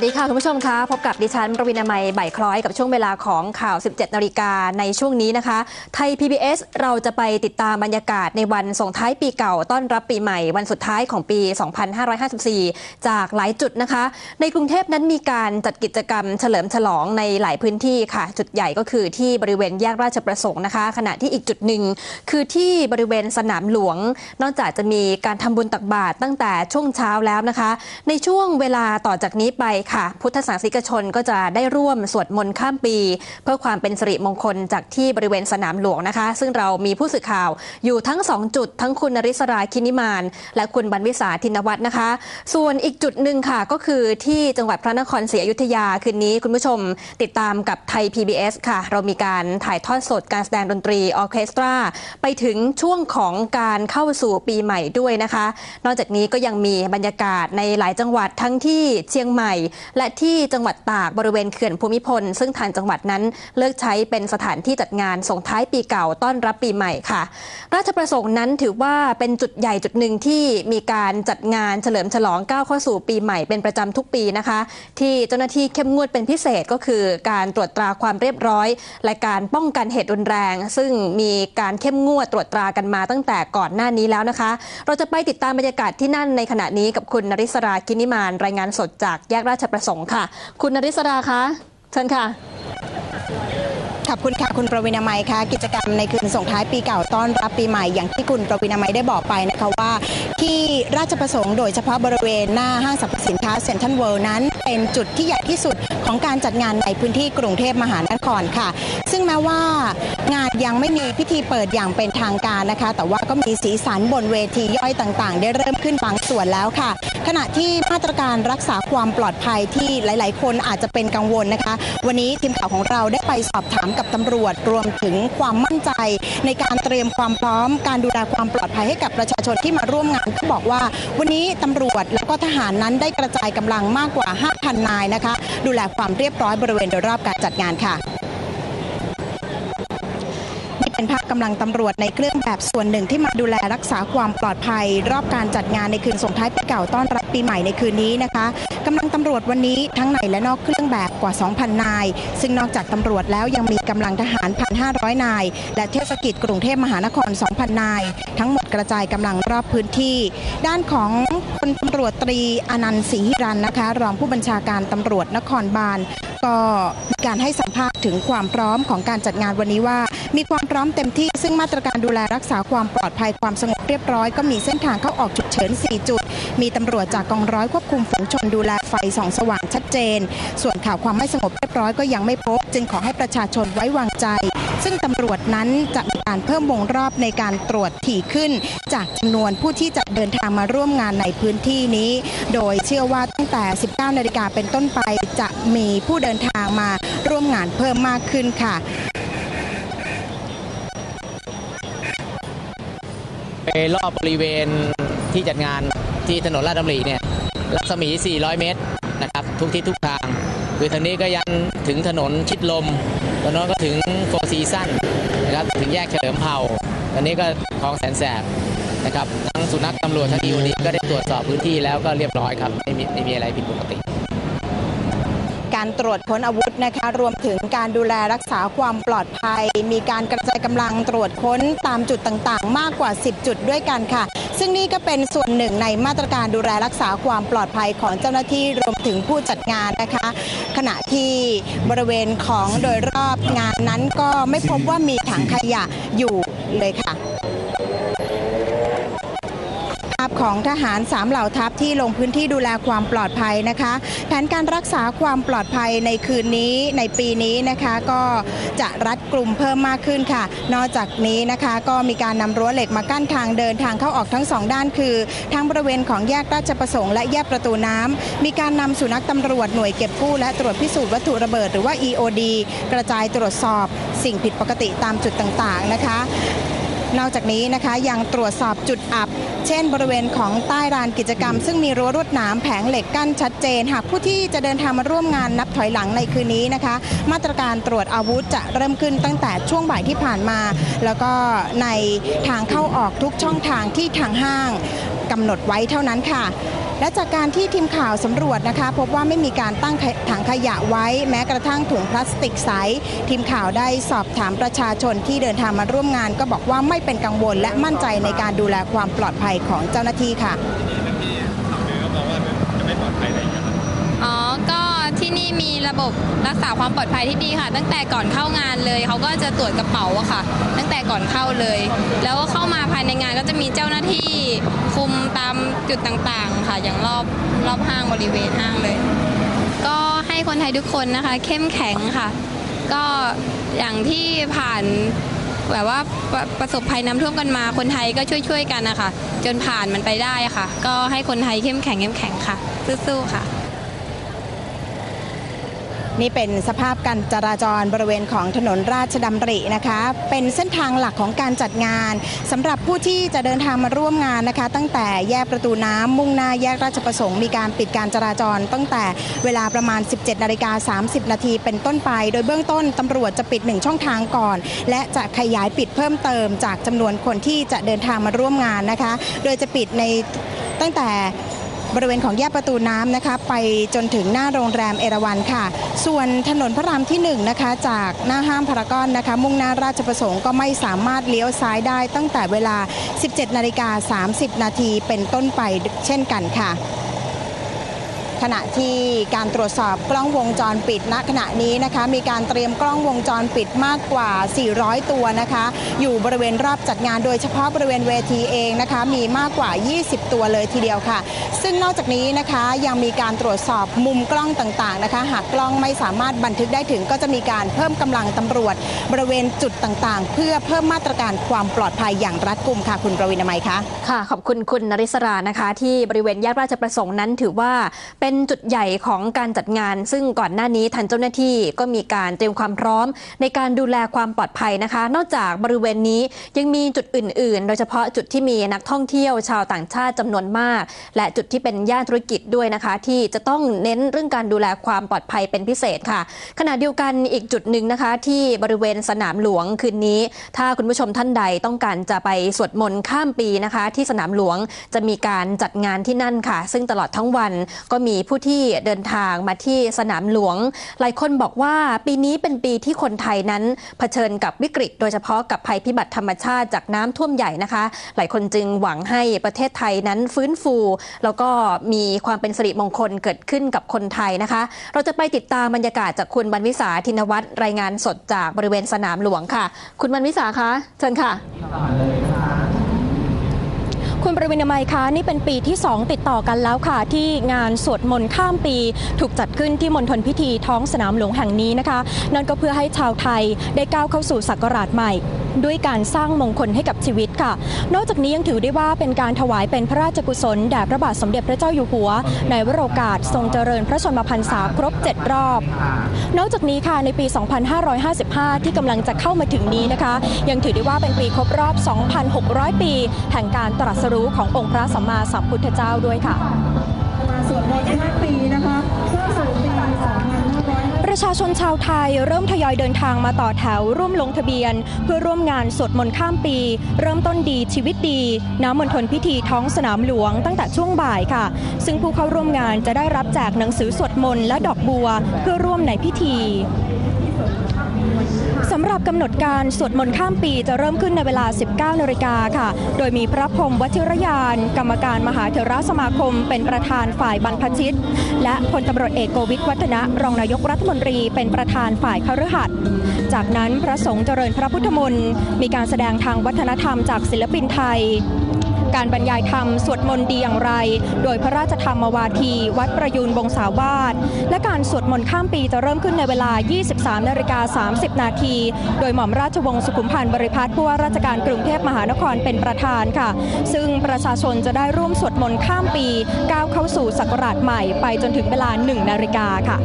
วัสดีค่ะ คุณผู้ชมคะพบกับดิฉันประวินามัยใบคล้อยกับช่วงเวลาของข่าว 17 นาฬิกาในช่วงนี้นะคะ ไทย PBS เราจะไปติดตามบรรยากาศในวันส่งท้ายปีเก่าต้อนรับปีใหม่ วันสุดท้ายของปี 2554 จากหลายจุดนะคะ ในกรุงเทพนั้นมีการจัดกิจกรรมเฉลิมฉลองในหลายพื้นที่ค่ะ จุดใหญ่ก็คือที่บริเวณแยกราชประสงค์นะคะ ขณะที่อีกจุดหนึ่งคือที่บริเวณสนามหลวง นอกจากจะมีการทำบุญตักบาตรตั้งแต่ช่วงเช้าแล้วนะคะ ในช่วงเวลาต่อจากนี้ไปค่ะ พุทธศาสนิกชนก็จะได้ร่วมสวดมนต์ข้ามปี เพื่อความเป็นสิริมงคลจากที่บริเวณสนามหลวงนะคะ ซึ่งเรามีผู้สื่อข่าวอยู่ทั้ง 2 จุด ทั้งคุณนริศราคินิมาน และคุณบรรวิสาธินวัฒน์นะคะ ส่วนอีกจุดหนึ่งค่ะ ก็คือที่จังหวัดพระนครศรีอยุธยาคืนนี้คุณผู้ชมติดตามกับไทย PBS ค่ะ เรามีการถ่ายทอดสดการแสดงดนตรีออเคสตรา ไปถึงช่วงของการเข้าสู่ปีใหม่ด้วยนะคะ นอกจากนี้ก็ยังมีบรรยากาศในหลายจังหวัดทั้งที่เชียงใหม่และที่จังหวัดตากบริเวณเขื่อนภูมิพล ซึ่งทางจังหวัดนั้นเลิกใช้เป็นสถานที่จัดงานส่งท้ายปีเก่าต้อนรับปีใหม่ค่ะ ราชประสงค์นั้นถือว่าเป็นจุดใหญ่จุดหนึ่งที่มีการจัดงานเฉลิมฉลองก้าวเข้าสู่ปีใหม่เป็นประจำทุกปีนะคะ ที่เจ้าหน้าที่เข้มงวดเป็นพิเศษก็คือการตรวจตราความเรียบร้อย และการป้องกันเหตุรุนแรง ซึ่งมีการเข้มงวดตรวจตรากันมาตั้งแต่ก่อนหน้านี้แล้วนะคะ เราจะไปติดตามบรรยากาศที่นั่นในขณะนี้กับคุณนริศรากินิมานรายงานสดจากแยกราชประสงค์ค่ะ คุณนริศราคะเชิญค่ะ ขอบคุณค่ะคุณประวินาไมค่ะ กิจกรรมในคืนส่งท้ายปีเก่าต้อนรับปีใหม่อย่างที่คุณประวินาไมได้บอกไปนะคะว่า ที่ราชประสงค์โดยเฉพาะบริเวณหน้าห้างสรรพสินค้าเซ็นทรัลเวิลด์นั้น เป็นจุดที่ใหญ่ที่สุดของการจัดงานในพื้นที่กรุงเทพมหานครค่ะ ซึ่งแม้ว่างานยังไม่มีพิธีเปิดอย่างเป็นทางการนะคะ แต่ว่าก็มีสีสันบนเวทีย่อยต่างๆ ได้เริ่มขึ้นบางส่วนแล้วค่ะ ขณะที่มาตรการรักษาความปลอดภัยที่หลาย ๆ คนอาจจะเป็นกังวลนะคะ วันนี้ทีมข่าวของเราได้ไปสอบถามกับตำรวจ รวมถึงความมั่นใจ ในการเตรียมความพร้อม การดูแลความปลอดภัยให้กับประชาชนที่มาร่วมงานก็บอกว่า วันนี้ตำรวจแล้วก็ทหารนั้นได้กระจายกำลังมากกว่า 5,000 นายนะคะ ดูแลความเรียบร้อยบริเวณโดยรอบการจัดงานค่ะนี่เป็นภาพกำลังตำรวจในเครื่องแบบส่วนหนึ่งที่มาดูแลรักษาความปลอดภัย รอบการจัดงานในคืนส่งท้ายปีเก่าต้อนรับปีใหม่ในคืนนี้นะคะ กำลังตำรวจวันนี้ทั้งในและนอกเครื่องแบบกว่า 2,000 นาย ซึ่งนอกจากตำรวจแล้วยังมีกำลังทหาร 1,500 นาย และเทศกิจกรุงเทพมหานคร 2,000 นาย ทั้งหมดกระจายกำลังรอบพื้นที่ ด้านของพลตำรวจตรีอนันต์ศรีหิรันนะคะ รองผู้บัญชาการตำรวจนครบาลก็มีการให้สัมภาษณ์ถึงความพร้อมของการจัดงานวันนี้ว่า มีความพร้อมเต็มที่ซึ่งมาตรการดูแลรักษาความปลอดภัยความสงบเรียบร้อยก็มีเส้นทางเข้าออกฉุกเฉิน 4 จุด มีตำรวจจากกองร้อยควบคุมฝูงชนดูแลไฟส่องสว่างชัดเจน ส่วนข่าวความไม่สงบเรียบร้อยก็ยังไม่พบ จึงขอให้ประชาชนไว้วางใจ ซึ่งตำรวจนั้นจะมีการเพิ่มวงรอบในการตรวจถี่ขึ้น จากจำนวนผู้ที่จะเดินทางมาร่วมงานในพื้นที่นี้ โดยเชื่อว่าตั้งแต่ 19 นาฬิกาเป็นต้นไปจะมีผู้เดินทางมาร่วมงานเพิ่มมากขึ้นค่ะไปรอบบริเวณที่จัดงาน ที่ถนนลาดดำรีเนี่ยรัศมี 400 เมตรนะครับทุกทิศทุกทาง คือทางนี้ก็ยันถึงถนนชิดลมตอนนั้นก็ถึงโฟซีซั่นนะครับถึงแยกเฉลิมเผ่าตอนนี้ก็คลองแสนแสบนะครับทั้งสุนัขตำรวจทั้งดีวดีก็ได้ตรวจสอบพื้นที่แล้วก็เรียบร้อยครับไม่มีไม่มีอะไรผิดปกติ การตรวจค้นอาวุธนะคะ รวมถึงการดูแลรักษาความปลอดภัย มีการกระจายกำลังตรวจค้นตามจุดต่างๆ มากกว่า 10 จุดด้วยกันค่ะ ซึ่งนี่ก็เป็นส่วนหนึ่งในมาตรการดูแลรักษาความปลอดภัยของเจ้าหน้าที่รวมถึงผู้จัดงานนะคะ ขณะที่บริเวณของโดยรอบงานนั้นก็ไม่พบว่ามีถังขยะอยู่เลยค่ะาพของทหารสามเหล่าทัพที่ลงพื้นที่ดูแลความปลอดภัยนะคะ แผนการรักษาความปลอดภัยในคืนนี้ในปีนี้นะคะก็จะรัดกลุ่มเพิ่มมากขึ้นค่ะ นอกจากนี้นะคะก็มีการนำรั้วเหล็กมากั้นทางเดินทางเข้าออกทั้งสองด้านคือทางบริเวณของแยกราชประสงค์และแยกประตูน้ำมีการนำสุนัขตำรวจหน่วยเก็บกู้และตรวจพิสูจน์วัตถุระเบิดหรือว่า EOD กระจายตรวจสอบสิ่งผิดปกติตามจุดต่างๆนะคะ นอกจากนี้นะคะยังตรวจสอบจุดอับ เช่น บริเวณของใต้ลานกิจกรรม ซึ่งมีรั้วรวดหนามแผงเหล็กกั้นชัดเจน หากผู้ที่จะเดินทางมาร่วมงานนับถอยหลังในคืนนี้นะคะ มาตรการตรวจอาวุธจะเริ่มขึ้นตั้งแต่ช่วงบ่ายที่ผ่านมา แล้วก็ในทางเข้าออกทุกช่องทางที่ทางห้างกำหนดไว้เท่านั้นค่ะ และจากการที่ทีมข่าวสำรวจนะคะ พบว่าไม่มีการตั้งถังขยะไว้ แม้กระทั่งถุงพลาสติกใส ทีมข่าวได้สอบถามประชาชนที่เดินทางมาร่วมงาน ก็บอกว่าไม่เป็นกังวลและมั่นใจในการดูแลความปลอดภัยของเจ้าหน้าที่ค่ะ อ๋อ ก็ ที่นี่มีระบบรักษาความปลอดภัยที่ดีค่ะ ตั้งแต่ก่อนเข้างานเลยเขาก็จะตรวจกระเป๋าอะค่ะ ตั้งแต่ก่อนเข้าเลย แล้วก็เข้ามาภายในงานก็จะมีเจ้าหน้าที่คุมตามจุดต่างๆ ค่ะ อย่างรอบรอบห้างบริเวณห้างเลย ก็ให้คนไทยทุกคนนะคะ เข้มแข็งค่ะ ก็อย่างที่ผ่านแบบว่าประประสบภัยน้ำท่วมกันมาคนไทยก็ช่วยๆกันนะคะจนผ่านมันไปได้ค่ะ ก็ให้คนไทยเข้มแข็งเข้มแข็งค่ะสู้ๆค่ะ นี่เป็นสภาพการจราจรบริเวณของถนนราชดำรินะคะ เป็นเส้นทางหลักของการจัดงานสำหรับผู้ที่จะเดินทางมาร่วมงานนะคะ ตั้งแต่แยกประตูน้ำมุ่งหน้าแยกราชประสงค์มีการปิดการจราจร ตั้งแต่เวลาประมาณ 17นาฬิกา30 นาทีเป็นต้นไป โดยเบื้องต้นตำรวจจะปิดหนึ่งช่องทางก่อน และจะขยายปิดเพิ่มเติม จากจำนวนคนที่จะเดินทางมาร่วมงานนะคะ โดยจะปิดในตั้งแต่ บริเวณของแยกประตูน้ำนะคะ ไปจนถึงหน้าโรงแรมเอราวันค่ะ ส่วนถนนพระรามที่1นะคะจากหน้าห้างพารากอนนะคะ มุ่งหน้าราชประสงค์ก็ไม่สามารถเลี้ยวซ้ายได้ตั้งแต่เวลา 17 นาฬิกา 30 นาทีเป็นต้นไปเช่นกันค่ะ ขณะที่การตรวจสอบกล้องวงจรปิดณขณะนี้นะคะมีการเตรียมกล้องวงจรปิดมากกว่า 400 ตัวนะคะ อยู่บริเวณรอบจัดงานโดยเฉพาะบริเวณเวทีเองนะคะ มีมากกว่า 20 ตัวเลยทีเดียวค่ะ ซึ่งนอกจากนี้นะคะยังมีการตรวจสอบมุมกล้องต่างๆนะคะ หากกล้องไม่สามารถบันทึกได้ถึงก็จะมีการเพิ่มกำลังตำรวจ บริเวณจุดต่างๆ เพื่อเพิ่มมาตรการความปลอดภัยอย่างรัดกุมค่ะ คุณประวินามัยคะค่ะขอบคุณคุณนริศรานะคะ ที่บริเวณแยกราชประสงค์นั้นถือว่าเป็น็นจุดใหญ่ของการจัดงาน ซึ่งก่อนหน้านี้ทางเจ้าหน้าที่ก็มีการเตรียมความพร้อม ในการดูแลความปลอดภัยนะคะ นอกจากบริเวณนี้ยังมีจุดอื่น ๆ โดยเฉพาะจุดที่มีนักท่องเที่ยวชาวต่างชาติจำนวนมาก และจุดที่เป็นย่านธุรกิจด้วยนะคะ ที่จะต้องเน้นเรื่องการดูแลความปลอดภัยเป็นพิเศษค่ะ ขณะเดียวกันอีกจุดหนึ่งนะคะ ที่บริเวณสนามหลวงคืนนี้ ถ้าคุณผู้ชมท่านใดต้องการจะไปสวดมนต์ข้ามปีนะคะ ที่สนามหลวงจะมีการจัดงานที่นั่นค่ะ ซึ่งตลอดทั้งวันก็มีผู้ที่เดินทางมาที่สนามหลวง หลายคนบอกว่าปีนี้เป็นปีที่คนไทยนั้นเผชิญกับวิกฤต โดยเฉพาะกับภัยพิบัติธรรมชาติจากน้ำท่วมใหญ่นะคะ หลายคนจึงหวังให้ประเทศไทยนั้นฟื้นฟู แล้วก็มีความเป็นสิริมงคลเกิดขึ้นกับคนไทยนะคะ เราจะไปติดตามบรรยากาศจากคุณบรรวิสาธินวัตรรายงานสดจากบริเวณสนามหลวงค่ะ คุณบรรวิสาคะเชิญค่ะ คุณประวินามัยคะนี่เป็นปีที่ 2 ติดต่อกันแล้วค่ะ ที่งานสวดมนต์ข้ามปี ถูกจัดขึ้นที่มณฑลพิธีท้องสนามหลวงแห่งนี้นะคะ นั่นก็เพื่อให้ชาวไทยได้ก้าวเข้าสู่ศักราชใหม่ ด้วยการสร้างมงคลให้กับชีวิตค่ะ นอกจากนี้ยังถือได้ว่าเป็นการถวายเป็นพระราชกุศลแด่พระบาทสมเด็จพระเจ้าอยู่หัว ในวโรกาสทรงเจริญพระชนมพรรษาครบ 7 รอบ นอกจากนี้ค่ะในปี 2555 ที่กำลังจะเข้ามาถึงนี้นะคะ ยังถือได้ว่าเป็นปีครบรอบ 2,600 ปี แห่งการตรัสรู้ขององค์พระสัมมาสัมพุทธเจ้าด้วยค่ะ มาสวดมนต์ข้ามปีนะคะเพื่อสู่ปี2500ประชาชนชาวไทยเริ่มทยอยเดินทางมาต่อแถวร่วมลงทะเบียน เพื่อร่วมงานสวดมนต์ข้ามปี เริ่มต้นดีชีวิตดีณมณฑลพิธีท้องสนามหลวงตั้งแต่ช่วงบ่ายค่ะ ซึ่งผู้เข้าร่วมงานจะได้รับแจกหนังสือสวดมนต์และดอกบัว เพื่อร่วมในพิธี สำหรับกำหนดการสวดมนต์ข้ามปีจะเริ่มขึ้นในเวลา 19นาฬิกาค่ะ โดยมีพระพรมวชิรยาน กรรมการมหาเถรสมาคม เป็นประธานฝ่ายบรรพชิต และพลตำรวจเอกโกวิทวัฒนะ รองนายกรัฐมนตรี เป็นประธานฝ่ายคฤหัสถ์จากนั้นพระสงฆ์เจริญพระพุทธมนต์มีการแสดงทางวัฒนธรรมจากศิลปินไทย การบรรยายธรรมสวดมนต์ดีอย่างไร โดยพระราชธรรมวาที วัดประยูนวงศาวาสและการสวดมนต์ข้ามปีจะเริ่มขึ้นในเวลา 23นาฬิกา30 นาที โดยหม่อมราชวงศ์สุขุมพันธ์บริพัตรผู้ว่าราชการกรุงเทพมหานครเป็นประธานค่ะ ซึ่งประชาชนจะได้ร่วมสวดมนต์ข้ามปีก้าวเข้าสู่ศักราชใหม่ไปจนถึงเวลา 1 นาฬิกาค่ะ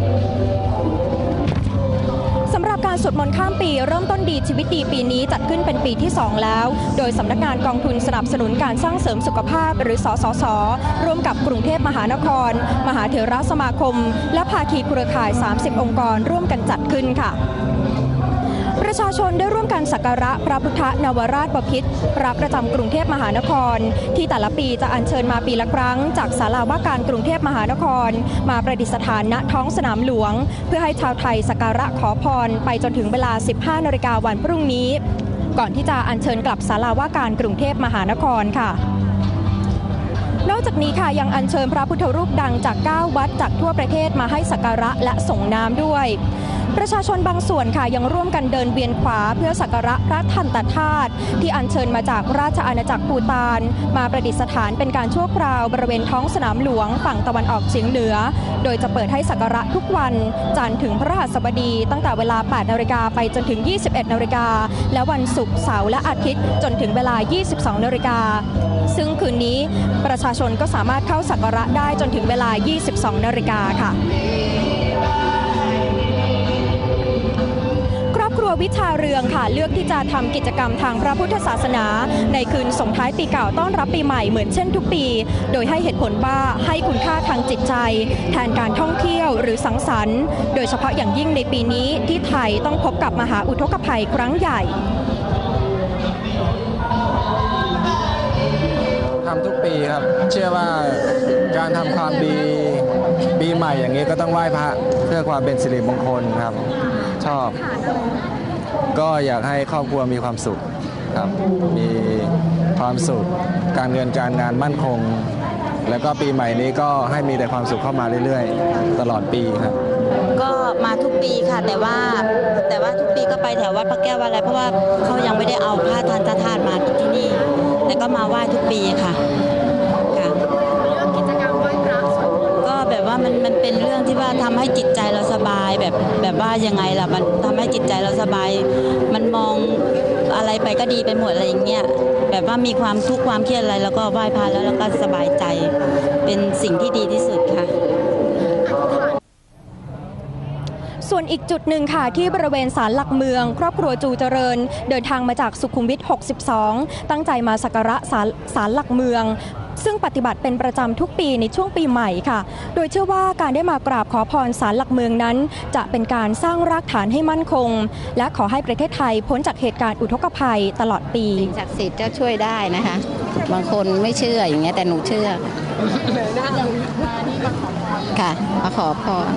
ารสวดมนต์ข้ามปีเริ่มต้นดีชีวิตดีปีนี้จัดขึ้นเป็นปีที่ 2 แล้ว โดยสำนักงานกองทุนสนับสนุนการสร้างเสริมสุขภาพ หรือสสส ร่วมกับกรุงเทพมหานคร มหาเถรสมาคม และภาคีเครือข่าย 30 องค์กรร่วมกันจัดขึ้นค่ะ ประชาชนได้ร่วมกันสักการะพระพุทธนวราชบพิตรพระประจำกรุงเทพมหานคร ที่แต่ละปีจะอัญเชิญมาปีละครั้ง จากศาลาว่าการกรุงเทพมหานคร มาประดิษฐานณท้องสนามหลวง เพื่อให้ชาวไทยสักการะขอพร ไปจนถึงเวลา 15นาฬิกาวันพรุ่งนี้ ก่อนที่จะอัญเชิญกลับศาลาว่าการกรุงเทพมหานครค่ะนอกจากนี้ค่ะยังอัญเชิญพระพุทธรูปดังจาก 9 วัดจากทั่วประเทศมาให้สักการะและส่งน้ำด้วย ประชาชนบางส่วนค่ะยังร่วมกันเดินเวียนขวาเพื่อสักการะพระทันตธาตุที่อัญเชิญมาจากราชอาณาจักรปูตาน มาประดิษฐานเป็นการชั่วคราวบริเวณท้องสนามหลวงฝั่งตะวันออกเฉียงเหนือ โดยจะเปิดให้สักการะทุกวัน จันทร์ถึงพระหัสบดี ตั้งแต่เวลา 8 นาฬิกาไปจนถึง 21 นาฬิกา และวันศุกร์เสาร์และอาทิตย์จนถึงเวลา 22 นาฬิกา ซึ่งคืนนี้ประชาชนก็สามารถเข้าสักการะได้จนถึงเวลา 22 นาฬิกาค่ะ ครัววิชาเรืองค่ะ เลือกที่จะทำกิจกรรมทางพระพุทธศาสนา ในคืนส่งท้ายปีเก่าต้อนรับปีใหม่เหมือนเช่นทุกปี โดยให้เหตุผลว่าให้คุณค่าทางจิตใจ แทนการท่องเที่ยวหรือสังสรรค์ โดยเฉพาะอย่างยิ่งในปีนี้ที่ไทยต้องพบกับมหาอุทกภัยครั้งใหญ่ ทำทุกปีครับ เชื่อว่าการทำความดีปีใหม่อย่างนี้ก็ต้องไหว้พระเพื่อความเป็นสิริมงคลครับ ชอบ ก็อยากให้ครอบครัวมีความสุขครับ มีความสุข การเงินการงานมั่นคง แล้วก็ปีใหม่นี้ก็ให้มีแต่ความสุขเข้ามาเรื่อยๆ ตลอดปีครับ ก็มาทุกปีค่ะ แต่ว่าแต่ว่าทุกปีก็ไปแถววัดพระแก้ววัดอะไรเพราะว่าเขายังไม่ได้เอาผ้าทันตธาตุมาที่นี่ แต่ก็มาไหว้ทุกปีค่ะค่ะกิจกรรมไหว้พระก็แบบว่ามันมันเป็นเรื่องที่ว่าทำให้จิตใจเราสบายแบบแบบว่ายังไงล่ะมันทำให้จิตใจเราสบาย มันมองอะไรไปก็ดีไปหมดอะไรอย่างเงี้ยแบบว่ามีความทุกข์ความเครียดอะไร แล้วก็ไหว้พระแล้วแล้วก็สบายใจ เป็นสิ่งที่ดีที่สุดค่ะ ส่วนอีกจุดหนึ่งค่ะ ที่บริเวณศาลหลักเมือง ครอบครัวจูเจริญ เดินทางมาจากสุขุมวิท 62 ตั้งใจมาสักการะศาลศาลหลักเมืองซึ่งปฏิบัติเป็นประจำทุกปีในช่วงปีใหม่ค่ะ โดยเชื่อว่าการได้มากราบขอพรศาลหลักเมืองนั้น จะเป็นการสร้างรากฐานให้มั่นคง และขอให้ประเทศไทยพ้นจากเหตุการณ์อุทกภัยตลอดปีสิ่งศักดิ์สิทธิ์จะช่วยได้นะคะ บางคนไม่เชื่ออย่างเงี้ยแต่หนูเชื่อค่ะมาขอพร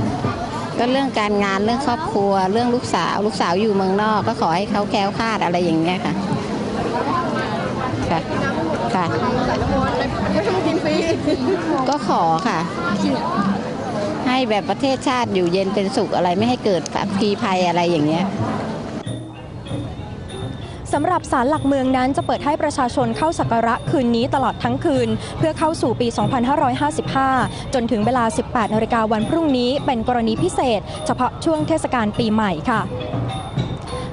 ก็เรื่องการงานเรื่องครอบครัว เรื่องลูกสาวลูกสาวอยู่เมืองนอก ก็ขอให้เขาแคล้วคลาดอะไรอย่างเงี้ยค่ะค่ะค่ะก็ขอค่ะ ให้แบบประเทศชาติอยู่เย็นเป็นสุขอะไรไม่ให้เกิดพีภัยอะไรอย่างเงี้ย สำหรับศาลหลักเมืองนั้นจะเปิดให้ประชาชนเข้าสักการะคืนนี้ตลอดทั้งคืน เพื่อเข้าสู่ปี 2555 จนถึงเวลา 18นาฬิกาวันพรุ่งนี้เป็นกรณีพิเศษ เฉพาะช่วงเทศกาลปีใหม่ค่ะ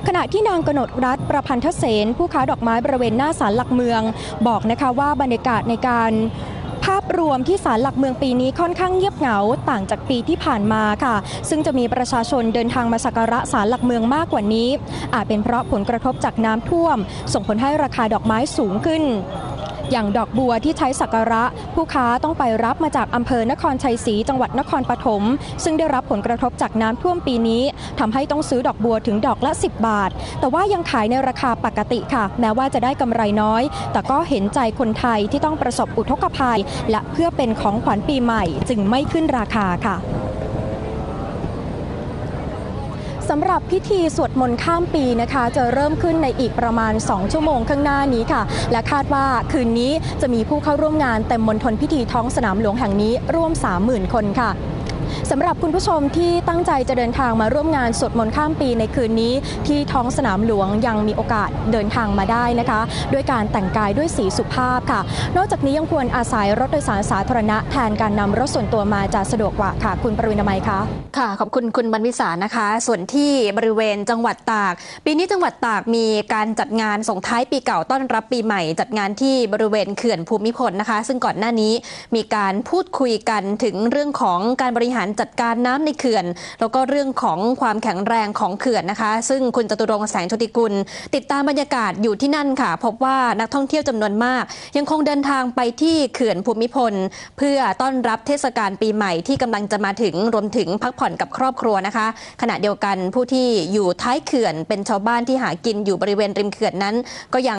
ขณะที่นางกนกรัฐประพันธเสนผู้ค้าดอกไม้บริเวณหน้าศาลหลักเมือง บอกนะคะว่าบรรยากาศในการ รวมที่ศาลหลักเมืองปีนี้ค่อนข้างเงียบเหงาต่างจากปีที่ผ่านมาค่ะ ซึ่งจะมีประชาชนเดินทางมาสักการะศาลหลักเมืองมากกว่านี้ อาจเป็นเพราะผลกระทบจากน้ำท่วม ส่งผลให้ราคาดอกไม้สูงขึ้น อย่างดอกบัวที่ใช้สักการะ ผู้ค้าต้องไปรับมาจากอำเภอนครชัยศรีจังหวัดนครปฐมซึ่งได้รับผลกระทบจากน้ำท่วมปีนี้ทำให้ต้องซื้อดอกบัวถึงดอกละ 10 บาท แต่ว่ายังขายในราคาปกติค่ะ แม้ว่าจะได้กำไรน้อย แต่ก็เห็นใจคนไทยที่ต้องประสบอุทกภัย และเพื่อเป็นของขวัญปีใหม่จึงไม่ขึ้นราคาค่ะ สำหรับพิธีสวดมนต์ข้ามปีนะคะ จะเริ่มขึ้นในอีกประมาณ 2 ชั่วโมงข้างหน้านี้ค่ะ และคาดว่าคืนนี้จะมีผู้เข้าร่วมงานเต็มมณฑลพิธีท้องสนามหลวงแห่งนี้ร่วม 30,000 คนค่ะ สำหรับคุณผู้ชมที่ตั้งใจจะเดินทางมาร่วมงานสวดมนต์ข้ามปีในคืนนี้ ที่ท้องสนามหลวงยังมีโอกาสเดินทางมาได้นะคะ ด้วยการแต่งกายด้วยสีสุภาพค่ะ นอกจากนี้ยังควรอาศัยรถโดยสารสาธารณะแทนการนำรถส่วนตัวมาจะสะดวกกว่าค่ะ คุณปรินามัยคะค่ะ ขอบคุณคุณบรรวิสานะคะ ส่วนที่บริเวณจังหวัดตาก ปีนี้จังหวัดตากมีการจัดงานส่งท้ายปีเก่าต้อนรับปีใหม่ จัดงานที่บริเวณเขื่อนภูมิพลนะคะ ซึ่งก่อนหน้านี้มีการพูดคุยกันถึงเรื่องของการบริหารจัดการน้ำในเขื่อน แล้วก็เรื่องของความแข็งแรงของเขื่อนนะคะ ซึ่งคุณจตุรงค์แสงชติกุล ติดตามบรรยากาศอยู่ที่นั่นค่ะ พบว่านักท่องเที่ยวจำนวนมาก ยังคงเดินทางไปที่เขื่อนภูมิพล เพื่อต้อนรับเทศกาลปีใหม่ที่กำลังจะมาถึงรวมถึงพักผ่อนกับครอบครัวนะคะ ขณะเดียวกันผู้ที่อยู่ท้ายเขื่อนเป็นชาวบ้านที่หากินอยู่บริเวณริมเขื่อนนั้นก็ยัง